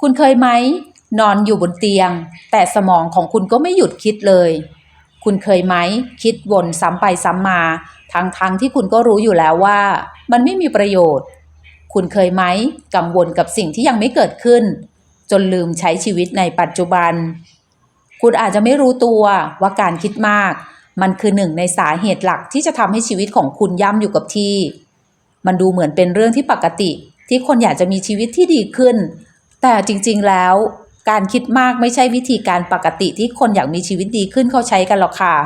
คุณเคยไหม นอนอยู่บนเตียง แต่สมองของคุณก็ไม่หยุดคิดเลย คุณเคยไหม คิดวนซ้ำไปซ้ำมา ทั้งๆทที่คุณก็รู้อยู่แล้วว่า มันไม่มีประโยชน์ คุณเคยไหม กังวลกับสิ่งที่ยังไม่เกิดขึ้น จนลืมใช้ชีวิตในปัจจุบัน คุณอาจจะไม่รู้ตัวว่าการคิดมาก มันคือหนึ่งในสาเหตุหลักที่จะทำให้ชีวิตของคุณย่ำอยู่กับที่ มันดูเหมือนเป็นเรื่องที่ปกติที่คนอยากจะมีชีวิตที่ดีขึ้น แต่จริงๆแล้วการคิดมากไม่ใช่วิธีการปกติที่คนอยากมีชีวิตดีขึ้นเขาใช้กันหรอกค่ะ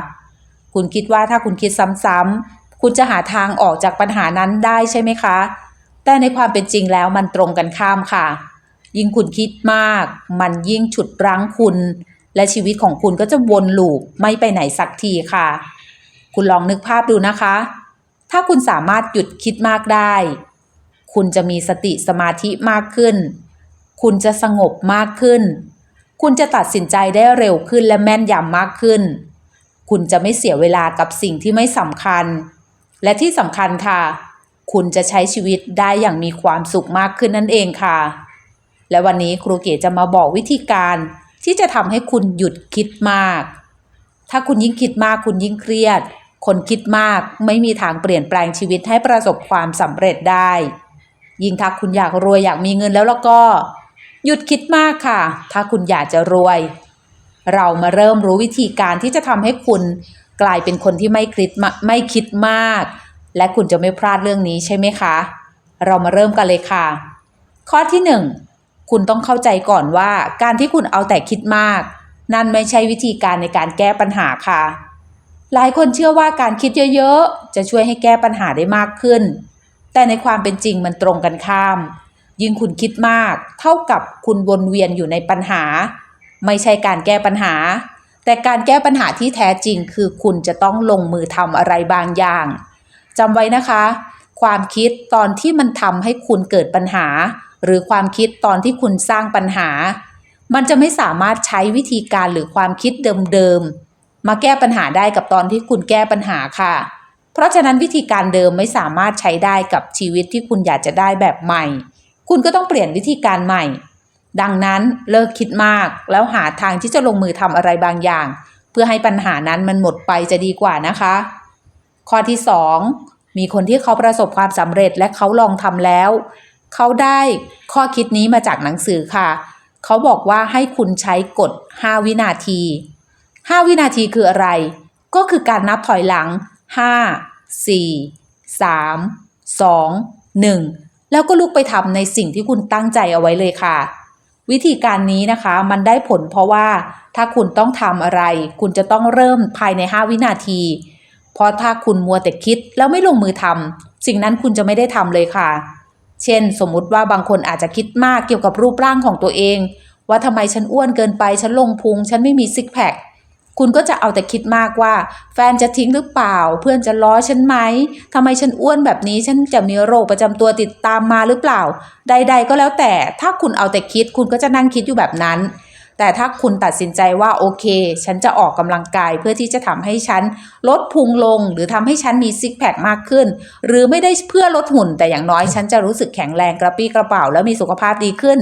คุณคิดว่าถ้าคุณคิดซ้ำๆคุณจะหาทางออกจากปัญหานั้นได้ใช่ไหมคะ แต่ในความเป็นจริงแล้วมันตรงกันข้ามค่ะ ยิ่งคุณคิดมาก มันยิ่งฉุดรั้งคุณ และชีวิตของคุณก็จะวนลูปไม่ไปไหนสักทีค่ะ คุณลองนึกภาพดูนะคะ ถ้าคุณสามารถหยุดคิดมากได้ คุณจะมีสติสมาธิมากขึ้น คุณจะสงบมากขึ้น คุณจะตัดสินใจได้เร็วขึ้นและแม่นยำมากขึ้น คุณจะไม่เสียเวลากับสิ่งที่ไม่สำคัญ และที่สำคัญค่ะ คุณจะใช้ชีวิตได้อย่างมีความสุขมากขึ้นนั่นเองค่ะ และวันนี้ครูเก๋จะมาบอกวิธีการที่จะทำให้คุณหยุดคิดมาก ถ้าคุณยิ่งคิดมากคุณยิ่งเครียด คนคิดมากไม่มีทางเปลี่ยนแปลงชีวิตให้ประสบความสำเร็จได้ ยิ่งถ้าคุณอยากรวยอยากมีเงินแล้วแล้วก็ หยุดคิดมากค่ะ ถ้าคุณอยากจะรวย เรามาเริ่มรู้วิธีการที่จะทำให้คุณกลายเป็นคนที่ไม่คิดไม่คิดมาก และคุณจะไม่พลาดเรื่องนี้ใช่ไหมคะ เรามาเริ่มกันเลยค่ะ ข้อที่หนึ่งคุณต้องเข้าใจก่อนว่าการที่คุณเอาแต่คิดมาก นั่นไม่ใช่วิธีการในการแก้ปัญหาค่ะ หลายคนเชื่อว่าการคิดเยอะๆ จะช่วยให้แก้ปัญหาได้มากขึ้น แต่ในความเป็นจริงมันตรงกันข้าม ยิ่งคุณคิดมาก เท่ากับคุณวนเวียนอยู่ในปัญหา ไม่ใช่การแก้ปัญหา แต่การแก้ปัญหาที่แท้จริงคือคุณจะต้องลงมือทำอะไรบางอย่างจำไว้นะคะ ความคิดตอนที่มันทำให้คุณเกิดปัญหา หรือความคิดตอนที่คุณสร้างปัญหา มันจะไม่สามารถใช้วิธีการหรือความคิดเดิมๆมาแก้ปัญหาได้กับตอนที่คุณแก้ปัญหาค่ะเพราะฉะนั้นวิธีการเดิมไม่สามารถใช้ได้กับชีวิตที่คุณอยากจะได้แบบใหม่ คุณก็ต้องเปลี่ยนวิธีการใหม่ ดังนั้นเลิกคิดมากแล้วหาทางที่จะลงมือทำอะไรบางอย่าง เพื่อให้ปัญหานั้นมันหมดไปจะดีกว่านะคะ ข้อที่ 2 มีคนที่เขาประสบความสำเร็จและเขาลองทำแล้ว เขาได้ข้อคิดนี้มาจากหนังสือค่ะ เขาบอกว่าให้คุณใช้กฎ 5 วินาที 5 วินาทีคืออะไร ก็คือการนับถอยหลัง 5 4 3 2 1 แล้วก็ลุกไปทำในสิ่งที่คุณตั้งใจเอาไว้เลยค่ะ วิธีการนี้นะคะมันได้ผลเพราะว่าถ้าคุณต้องทำอะไร คุณจะต้องเริ่มภายใน 5 วินาที เพราะถ้าคุณมัวแต่คิดแล้วไม่ลงมือทำสิ่งนั้นคุณจะไม่ได้ทำเลยค่ะ เช่น สมมุติว่าบางคนอาจจะคิดมากเกี่ยวกับรูปร่างของตัวเอง ว่าทำไมฉันอ้วนเกินไปฉันลงพุงฉันไม่มีซิกแพค คุณก็จะเอาแต่คิดมากว่า แฟนจะทิ้งหรือเปล่า เพื่อนจะล้อฉันไหมทำไมฉันอ้วนแบบนี้ฉันจะมีโรคประจำตัวติดตามมาหรือเปล่า ใด ๆ ก็แล้วแต่ถ้าคุณเอาแต่คิดคุณก็จะนั่งคิดอยู่แบบนั้น แต่ถ้าคุณตัดสินใจว่าโอเค ฉันจะออกกำลังกายเพื่อที่จะทำให้ฉันลดพุงลง หรือทำให้ฉันมีซิกแพคมากขึ้น หรือไม่ได้เพื่อลดหุ่น แต่อย่างน้อยฉันจะรู้สึกแข็งแรงกระปี้กระเป๋า แล้วมีสุขภาพดีขึ้น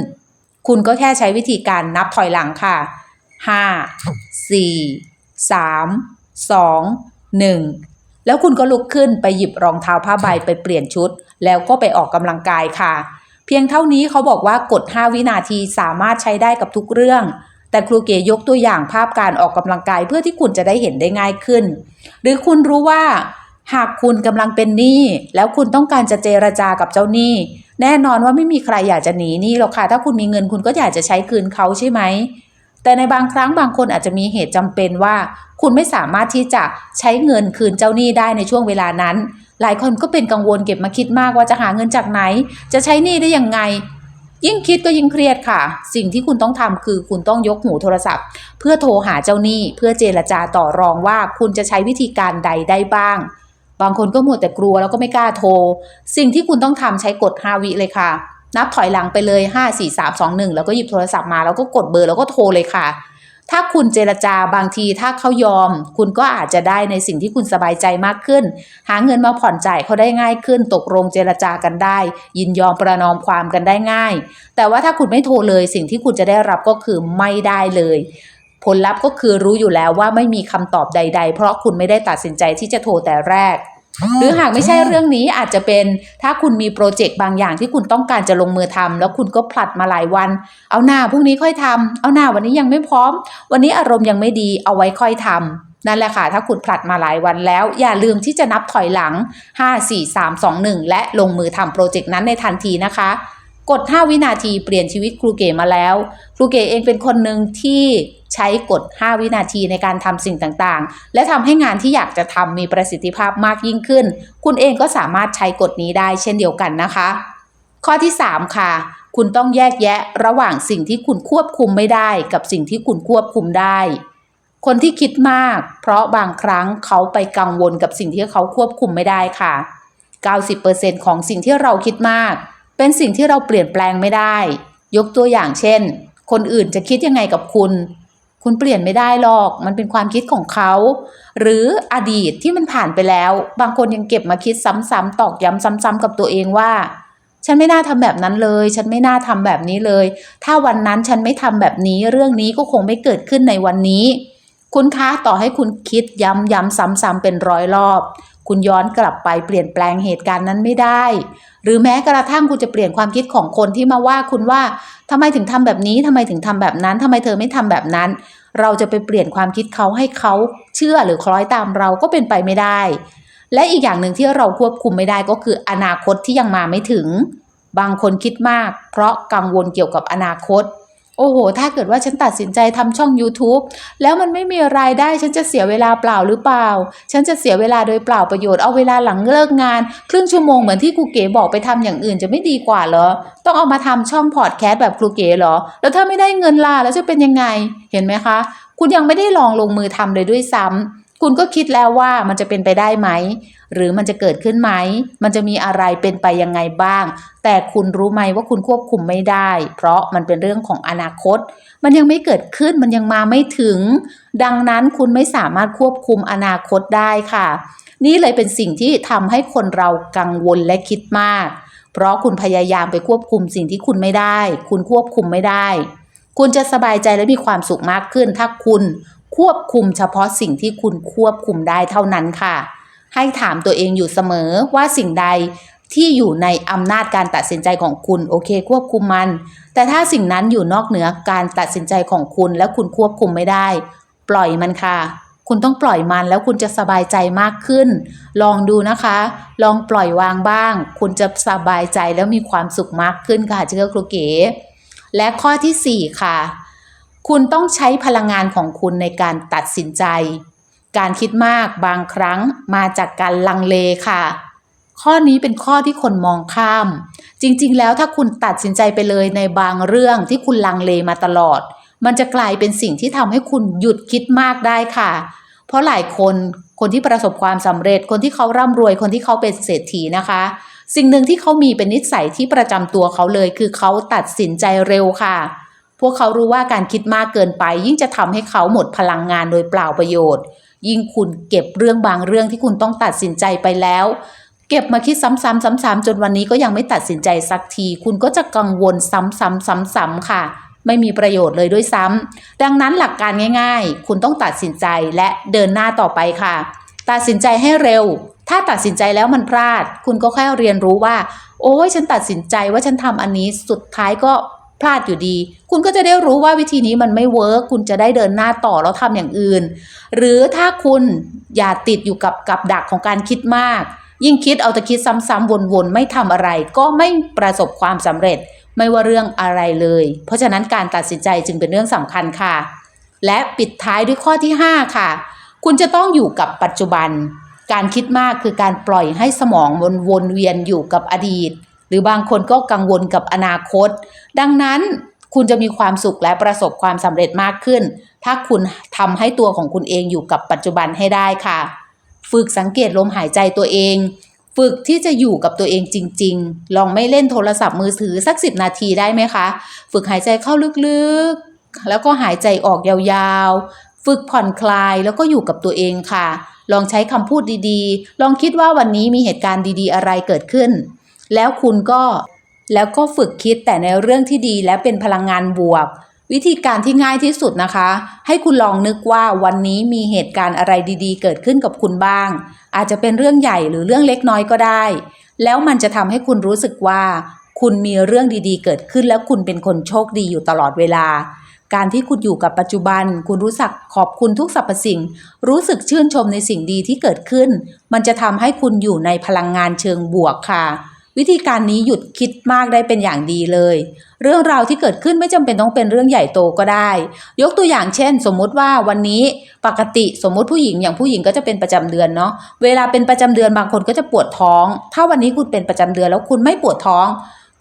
คุณก็แค่ใช้วิธีการนับถอยหลังค่ะ ห้าสี่สามสองหนึ่งแล้วคุณก็ลุกขึ้นไปหยิบรองเท้าผ้าใบไปเปลี่ยนชุด แล้วก็ไปออกกำลังกายค่ะ เพียงเท่านี้เขาบอกว่ากด 5 วินาทีสามารถใช้ได้กับทุกเรื่อง แต่ครูเก๋ยกตัวอย่างภาพการออกกำลังกายเพื่อที่คุณจะได้เห็นได้ง่ายขึ้น หรือคุณรู้ว่า หากคุณกำลังเป็นหนี้แล้วคุณต้องการจะเจรจากับเจ้าหนี้แน่นอนว่าไม่มีใครอยากจะหนีหนี้หรอกค่ะถ้าคุณมีเงินคุณก็อยากจะใช้คืนเขาใช่ไหม แต่ในบางครั้งบางคนอาจจะมีเหตุจำเป็นว่า คุณไม่สามารถที่จะใช้เงินคืนเจ้าหนี้ได้ในช่วงเวลานั้น หลายคนก็เป็นกังวลเก็บมาคิดมากว่าจะหาเงินจากไหน จะใช้หนี้ได้ยังไง ยิ่งคิดก็ยิ่งเครียดค่ะ สิ่งที่คุณต้องทำคือคุณต้องยกหูโทรศัพท์ เพื่อโทรหาเจ้าหนี้ เพื่อเจรจาต่อรองว่าคุณจะใช้วิธีการใดได้บ้าง บางคนก็มัวแต่กลัวแล้วก็ไม่กล้าโทร สิ่งที่คุณต้องทำใช้กด5วิเลยค่ะ นับถอยหลังไปเลย 5 4 3 2 1 แล้วก็หยิบโทรศัพท์มาแล้วก็กดเบอร์แล้วก็โทรเลยค่ะ ถ้าคุณเจรจาบางทีถ้าเขายอม คุณก็อาจจะได้ในสิ่งที่คุณสบายใจมากขึ้น หาเงินมาผ่อนจ่ายเขาได้ง่ายขึ้น ตกลงเจรจากันได้ ยินยอมประนอมความกันได้ง่าย แต่ว่าถ้าคุณไม่โทรเลย สิ่งที่คุณจะได้รับก็คือไม่ได้เลยผลลัพธ์ก็คือรู้อยู่แล้วว่าไม่มีคำตอบใด ๆ เพราะคุณไม่ได้ตัดสินใจที่จะโทรแต่แรก หรือหากไม่ใช่เรื่องนี้อาจจะเป็นถ้าคุณมีโปรเจกต์บางอย่างที่คุณต้องการจะลงมือทำแล้วคุณก็ผลัดมาหลายวัน เอาหน้าพรุ่งนี้ค่อยทำเอาหน้าวันนี้ยังไม่พร้อม วันนี้อารมณ์ยังไม่ดีเอาไว้ค่อยทำนั่นแหละค่ะ ถ้าคุณผลัดมาหลายวันแล้ว อย่าลืมที่จะนับถอยหลัง 5 4 3 2 1 และลงมือทำโปรเจกต์นั้นในทันทีนะคะ กด5วินาทีเปลี่ยนชีวิตครูเก๋มาแล้ว ครูเก๋เองเป็นคนหนึ่งที่ใช้กด5วินาทีในการทำสิ่งต่างๆ และทำให้งานที่อยากจะทำมีประสิทธิภาพมากยิ่งขึ้น คุณเองก็สามารถใช้กฎนี้ได้เช่นเดียวกันนะคะ ข้อที่ 3 ค่ะ คุณต้องแยกแยะระหว่างสิ่งที่คุณควบคุมไม่ได้ กับสิ่งที่คุณควบคุมได้ คนที่คิดมาก เพราะบางครั้งเขาไปกังวลกับสิ่งที่เขาควบคุมไม่ได้ค่ะ 90%ของสิ่งที่เราคิดมาก เป็นสิ่งที่เราเปลี่ยนแปลงไม่ได้ ยกตัวอย่างเช่น คนอื่นจะคิดยังไงกับคุณ คุณเปลี่ยนไม่ได้หรอก มันเป็นความคิดของเขา หรืออดีตที่มันผ่านไปแล้ว บางคนยังเก็บมาคิดซ้ำๆตอกย้ำซ้ำๆกับตัวเองว่า ฉันไม่น่าทำแบบนั้นเลย ฉันไม่น่าทำแบบนี้เลย ถ้าวันนั้นฉันไม่ทำแบบนี้ เรื่องนี้ก็คงไม่เกิดขึ้นในวันนี้ คุณคะต่อให้คุณคิดย้ำย้ำซ้ำๆเป็นร้อยรอบ คุณย้อนกลับไปเปลี่ยนแปลงเหตุการณ์นั้นไม่ได้ หรือแม้กระทั่งคุณจะเปลี่ยนความคิดของคนที่มาว่าคุณว่าทำไมถึงทำแบบนี้ทำไมถึงทำแบบนั้นทำไมเธอไม่ทำแบบนั้น เราจะไปเปลี่ยนความคิดเขาให้เขาเชื่อหรือคล้อยตามเราก็เป็นไปไม่ได้ และอีกอย่างหนึ่งที่เราควบคุมไม่ได้ก็คืออนาคตที่ยังมาไม่ถึง บางคนคิดมาก เพราะกังวลเกี่ยวกับอนาคต โอ้โห ถ้าเกิดว่าฉันตัดสินใจทำช่อง YouTube แล้วมันไม่มีรายได้ฉันจะเสียเวลาเปล่าหรือเปล่า ฉันจะเสียเวลาโดยเปล่าประโยชน์เอาเวลาหลังเลิกงาน ครึ่งชั่วโมงเหมือนที่ครูเก๋บอกไปทำอย่างอื่นจะไม่ดีกว่าเหรอ ต้องเอามาทำช่องพอดแคสต์แบบครูเก๋เหรอ แล้วถ้าไม่ได้เงินล่ะแล้วจะเป็นยังไง เห็นไหมคะ คุณยังไม่ได้ลองลงมือทำเลยด้วยซ้ำ คุณก็คิดแล้วว่ามันจะเป็นไปได้ไหม หรือมันจะเกิดขึ้นไหม มันจะมีอะไรเป็นไปยังไงบ้าง แต่คุณรู้ไหมว่าคุณควบคุมไม่ได้ เพราะมันเป็นเรื่องของอนาคต มันยังไม่เกิดขึ้นมันยังมาไม่ถึง ดังนั้นคุณไม่สามารถควบคุมอนาคตได้ค่ะ นี่เลยเป็นสิ่งที่ทำให้คนเรากังวลและคิดมาก เพราะคุณพยายามไปควบคุมสิ่งที่คุณไม่ได้ คุณควบคุมไม่ได้ คุณจะสบายใจและมีความสุขมากขึ้น ถ้าคุณ ควบคุมเฉพาะสิ่งที่คุณควบคุมได้เท่านั้นค่ะ ให้ถามตัวเองอยู่เสมอว่าสิ่งใดที่อยู่ในอำนาจการตัดสินใจของคุณ โอเค ควบคุมมัน แต่ถ้าสิ่งนั้นอยู่นอกเหนือการตัดสินใจของคุณ และคุณควบคุมไม่ได้ ปล่อยมันค่ะ คุณต้องปล่อยมันแล้วคุณจะสบายใจมากขึ้น ลองดูนะคะ ลองปล่อยวางบ้าง คุณจะสบายใจแล้วมีความสุขมากขึ้นค่ะเชื่อครูเก๋และข้อที่ 4 ค่ะ คุณต้องใช้พลังงานของคุณในการตัดสินใจ การคิดมากบางครั้งมาจากการลังเลค่ะ ข้อนี้เป็นข้อที่คนมองข้าม จริงๆ แล้วถ้าคุณตัดสินใจไปเลยในบางเรื่องที่คุณลังเลมาตลอด มันจะกลายเป็นสิ่งที่ทำให้คุณหยุดคิดมากได้ค่ะ เพราะหลายคนคนที่ประสบความสำเร็จ คนที่เขาร่ำรวยคนที่เขาเป็นเศรษฐีนะคะ สิ่งหนึ่งที่เขามีเป็นนิสัยที่ประจำตัวเขาเลย คือเขาตัดสินใจเร็วค่ะ พวกเขารู้ว่าการคิดมากเกินไป ยิ่งจะทำให้เขาหมดพลังงานโดยเปล่าประโยชน์ ยิ่งคุณเก็บเรื่องบางเรื่องที่คุณต้องตัดสินใจไปแล้วเก็บมาคิดซ้ำๆซ้ำๆจนวันนี้ก็ยังไม่ตัดสินใจสักที คุณก็จะกังวลซ้ำๆซ้ำๆค่ะ ไม่มีประโยชน์เลยด้วยซ้ำดังนั้นหลักการง่าย ๆ คุณต้องตัดสินใจและเดินหน้าต่อไปค่ะ ตัดสินใจให้เร็ว ถ้าตัดสินใจแล้วมันพลาด คุณก็แค่เรียนรู้ว่า โอ้ยฉันตัดสินใจว่าฉันทำอันนี้สุดท้ายก็ พลาดอยู่ดี คุณก็จะได้รู้ว่าวิธีนี้มันไม่เวิร์กคุณจะได้เดินหน้าต่อแล้วทำอย่างอื่น หรือถ้าคุณอย่าติดอยู่กับกับดักของการคิดมาก ยิ่งคิดเอาแต่คิดซ้ำๆวนๆไม่ทำอะไร ก็ไม่ประสบความสำเร็จไม่ว่าเรื่องอะไรเลย เพราะฉะนั้นการตัดสินใจจึงเป็นเรื่องสำคัญค่ะ และปิดท้ายด้วยข้อที่ 5 ค่ะ คุณจะต้องอยู่กับปัจจุบัน การคิดมากคือการปล่อยให้สมองวนวนเวียนอยู่กับอดีต หรือบางคนก็กังวลกับอนาคต ดังนั้นคุณจะมีความสุขและประสบความสำเร็จมากขึ้น ถ้าคุณทำให้ตัวของคุณเองอยู่กับปัจจุบันให้ได้ค่ะ ฝึกสังเกตลมหายใจตัวเอง ฝึกที่จะอยู่กับตัวเองจริง ๆ ลองไม่เล่นโทรศัพท์มือถือสักสิบนาทีได้ไหมคะ ฝึกหายใจเข้าลึกๆ แล้วก็หายใจออกยาวๆ ฝึกผ่อนคลายแล้วก็อยู่กับตัวเองค่ะ ลองใช้คำพูดดีๆ ลองคิดว่าวันนี้มีเหตุการณ์ดีๆ อะไรเกิดขึ้น แล้วคุณก็แล้วก็ฝึกคิดแต่ในเรื่องที่ดีและเป็นพลังงานบวก วิธีการที่ง่ายที่สุดนะคะ ให้คุณลองนึกว่าวันนี้มีเหตุการณ์อะไรดีๆ เกิดขึ้นกับคุณบ้าง อาจจะเป็นเรื่องใหญ่หรือเรื่องเล็กน้อยก็ได้ แล้วมันจะทำให้คุณรู้สึกว่า คุณมีเรื่องดีๆ เกิดขึ้น แล้วคุณเป็นคนโชคดีอยู่ตลอดเวลา การที่คุณอยู่กับปัจจุบัน คุณรู้สักขอบคุณทุกสรรพสิ่ง รู้สึกชื่นชมในสิ่งดีที่เกิดขึ้น มันจะทำให้คุณอยู่ในพลังงานเชิงบวกค่ะ วิธีการนี้หยุดคิดมากได้เป็นอย่างดีเลย เรื่องราวที่เกิดขึ้นไม่จำเป็นต้องเป็นเรื่องใหญ่โตก็ได้ ยกตัวอย่างเช่น สมมุติว่าวันนี้ปกติสมมุติผู้หญิงอย่างผู้หญิงก็จะเป็นประจำเดือนเนาะเวลาเป็นประจำเดือนบางคนก็จะปวดท้อง ถ้าวันนี้คุณเป็นประจำเดือนแล้วคุณไม่ปวดท้อง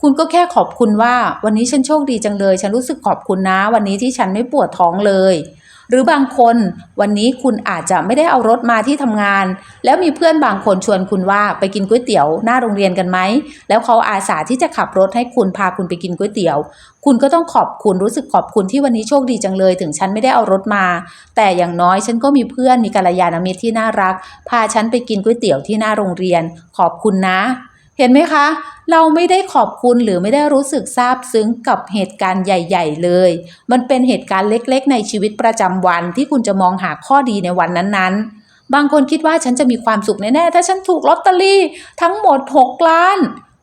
คุณก็แค่ขอบคุณว่า วันนี้ฉันโชคดีจังเลย ฉันรู้สึกขอบคุณนะ วันนี้ที่ฉันไม่ปวดท้องเลย หรือบางคนวันนี้คุณอาจจะไม่ได้เอารถมาที่ทำงาน แล้วมีเพื่อนบางคนชวนคุณว่าไปกินก๋วยเตี๋ยวหน้าโรงเรียนกันไหม แล้วเขาอาสาที่จะขับรถให้คุณพาคุณไปกินก๋วยเตี๋ยว คุณก็ต้องขอบคุณรู้สึกขอบคุณที่วันนี้โชคดีจังเลย ถึงฉันไม่ได้เอารถมา แต่อย่างน้อยฉันก็มีเพื่อนมีกัลยาณมิตรที่น่ารัก พาฉันไปกินก๋วยเตี๋ยวที่หน้าโรงเรียน ขอบคุณนะ เห็นไหมคะ เราไม่ได้ขอบคุณหรือไม่ได้รู้สึกซาบซึ้งกับเหตุการณ์ใหญ่ ๆ เลย มันเป็นเหตุการณ์เล็กๆ ในชีวิตประจำวันที่คุณจะมองหาข้อดีในวันนั้นๆ บางคนคิดว่าฉันจะมีความสุขแน่ๆ ถ้าฉันถูกลอตเตอรี่ทั้งหมด 6 ล้าน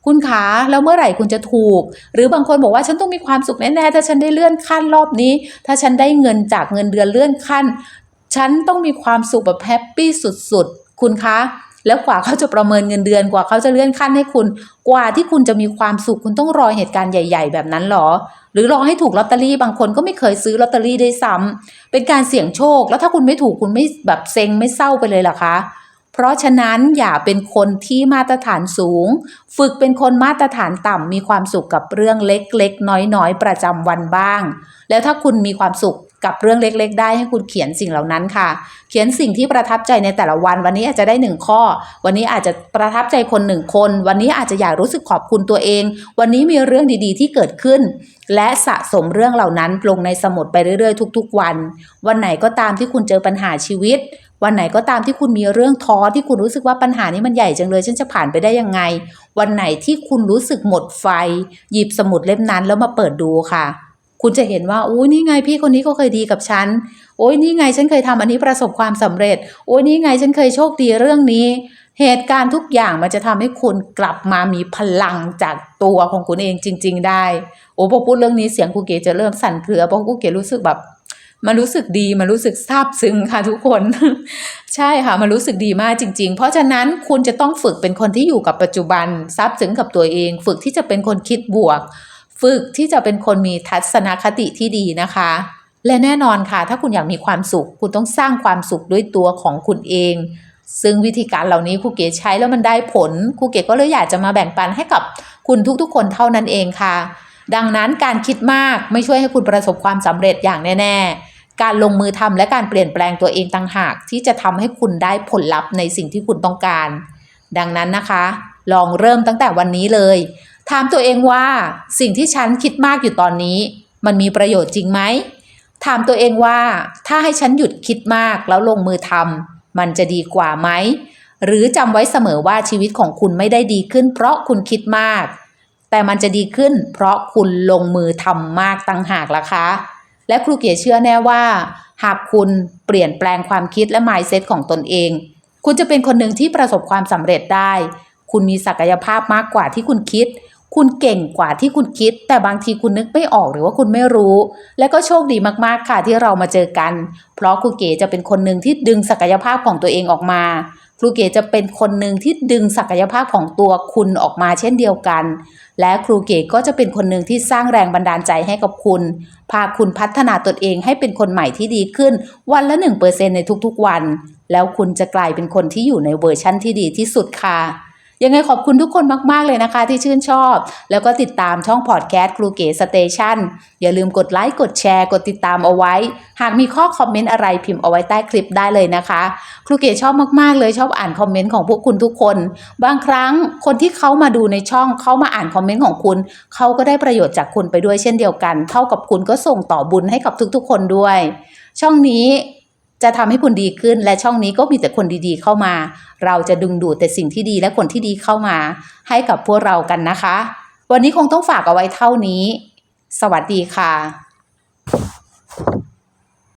คุณขาแล้วเมื่อไหร่คุณจะถูก หรือบางคนบอกว่าฉันต้องมีความสุขแน่ๆถ้าฉันได้เลื่อนขั้นรอบนี้ ถ้าฉันได้เงินจากเงินเดือนเลื่อนขั้น ฉันต้องมีความสุขแบบแฮปปี้สุดๆ คุณคะ แล้วกว่าเขาจะประเมินเงินเดือนกว่าเขาจะเลื่อนขั้นให้คุณ กว่าที่คุณจะมีความสุขคุณต้องรอเหตุการณ์ใหญ่ ๆ แบบนั้นหรอ หรือรอให้ถูกลอตเตอรี่บางคนก็ไม่เคยซื้อลอตเตอรี่ได้วยซ้ำเป็นการเสี่ยงโชค แล้วถ้าคุณไม่ถูกคุณไม่แบบเซ็งไม่เศร้าไปเลยหรอคะเพราะฉะนั้นอย่าเป็นคนที่มาตรฐานสูง ฝึกเป็นคนมาตรฐานต่ำมีความสุขกับเรื่องเล็กๆ น้อยๆ ประจำวันบ้าง แล้วถ้าคุณมีความสุข กับเรื่องเล็กๆ ได้ให้คุณเขียนสิ่งเหล่านั้นค่ะ เขียนสิ่งที่ประทับใจในแต่ละวัน วันนี้อาจจะได้หนึ่งข้อ วันนี้อาจจะประทับใจคนหนึ่งคน วันนี้อาจจะอยากรู้สึกขอบคุณตัวเอง วันนี้มีเรื่องดีๆ ที่เกิดขึ้น และสะสมเรื่องเหล่านั้นลงในสมุดไปเรื่อยๆ ทุก ๆ วัน วันไหนก็ตามที่คุณเจอปัญหาชีวิต วันไหนก็ตามที่คุณมีเรื่องท้อที่คุณรู้สึกว่าปัญหานี้มันใหญ่จังเลยฉันจะผ่านไปได้ยังไง วันไหนที่คุณรู้สึกหมดไฟ หยิบสมุดเล่มนั้นแล้วมาเปิดดูค่ะ คุณจะเห็นว่าโอ้ยนี่ไงพี่คนนี้เขาเคยดีกับฉัน โอ้ยนี่ไงฉันเคยทำอันนี้ประสบความสำเร็จ โอ้ยนี่ไงฉันเคยโชคดีเรื่องนี้ เหตุการณ์ทุกอย่างมันจะทำให้คุณกลับมามีพลังจากตัวของคุณเองจริง ๆ ได้ โอ้พอพูดเรื่องนี้เสียงครูเก๋จะเริ่มสั่นเครือเพราะครูเก๋รู้สึกแบบมันรู้สึกดีมันรู้สึกซาบซึ้งค่ะทุกคน ใช่ค่ะมันรู้สึกดีมากจริง ๆ เพราะฉะนั้นคุณจะต้องฝึกเป็นคนที่อยู่กับปัจจุบันซาบซึ้งกับตัวเอง ฝึกที่จะเป็นคนคิดบวก ฝึกที่จะเป็นคนมีทัศนคติที่ดีนะคะ และแน่นอนค่ะ ถ้าคุณอยากมีความสุข คุณต้องสร้างความสุขด้วยตัวของคุณเอง ซึ่งวิธีการเหล่านี้ครูเก๋ใช้แล้วมันได้ผลครูเก๋ก็เลยอยากจะมาแบ่งปันให้กับคุณทุกๆ คนเท่านั้นเองค่ะ ดังนั้นการคิดมากไม่ช่วยให้คุณประสบความสำเร็จอย่างแน่ ๆ การลงมือทำและการเปลี่ยนแปลงตัวเองต่างหาก ที่จะทำให้คุณได้ผลลัพธ์ในสิ่งที่คุณต้องการ ดังนั้นนะคะ ลองเริ่มตั้งแต่วันนี้เลย ถามตัวเองว่า สิ่งที่ฉันคิดมากอยู่ตอนนี้ มันมีประโยชน์จริงไหม ถามตัวเองว่าถ้าให้ฉันหยุดคิดมากแล้วลงมือทำมันจะดีกว่าไหม หรือจำไว้เสมอว่าชีวิตของคุณไม่ได้ดีขึ้น เพราะคุณคิดมาก แต่มันจะดีขึ้น เพราะคุณลงมือทำมากตั้งหากล่ะคะ และครูเกียรเชื่อแน่ว่า หากคุณเปลี่ยนแปลงความคิดและ mindset ของตนเอง คุณจะเป็นคนหนึ่งที่ประสบความสำเร็จได้ คุณมีศักยภาพมากกว่าที่คุณคิด คุณเก่งกว่าที่คุณคิด แต่บางทีคุณนึกไม่ออกหรือว่าคุณไม่รู้ และก็โชคดีมากๆค่ะที่เรามาเจอกัน เพราะครูเก๋จะเป็นคนหนึ่งที่ดึงศักยภาพของตัวเองออกมา ครูเก๋จะเป็นคนหนึ่งที่ดึงศักยภาพของตัวคุณออกมาเช่นเดียวกัน และครูเก๋ก็จะเป็นคนหนึ่งที่สร้างแรงบันดาลใจให้กับคุณ พาคุณพัฒนาตนเองให้เป็นคนใหม่ที่ดีขึ้น วันละ1%ในทุกๆวัน แล้วคุณจะกลายเป็นคนที่อยู่ในเวอร์ชั่นที่ดีที่สุดค่ะ ยังไงขอบคุณทุกคนมาก ๆ เลยนะคะ ที่ชื่นชอบ แล้วก็ติดตามช่องพอดแคสต์ครูเก๋สเตชันอย่าลืมกดไลค์กดแชร์ กดติดตามเอาไว้ หากมีข้อคอมเมนต์อะไรพิมพ์เอาไว้ใต้คลิปได้เลยนะคะ ครูเก๋ชอบมาก ๆ เลยชอบอ่านคอมเมนต์ของพวกคุณทุกคน บางครั้งคนที่เขามาดูในช่องเขามาอ่านคอมเมนต์ของคุณเขาก็ได้ประโยชน์จากคุณไปด้วยเช่นเดียวกัน เท่ากับคุณก็ส่งต่อบุญให้กับทุกๆ คนด้วย ช่องนี้ จะทำให้คุณดีขึ้นและช่องนี้ก็มีแต่คนดีๆเข้ามา เราจะดึงดูดแต่สิ่งที่ดีและคนที่ดีเข้ามา ให้กับพวกเรากันนะคะ วันนี้คงต้องฝากเอาไว้เท่านี้ สวัสดีค่ะ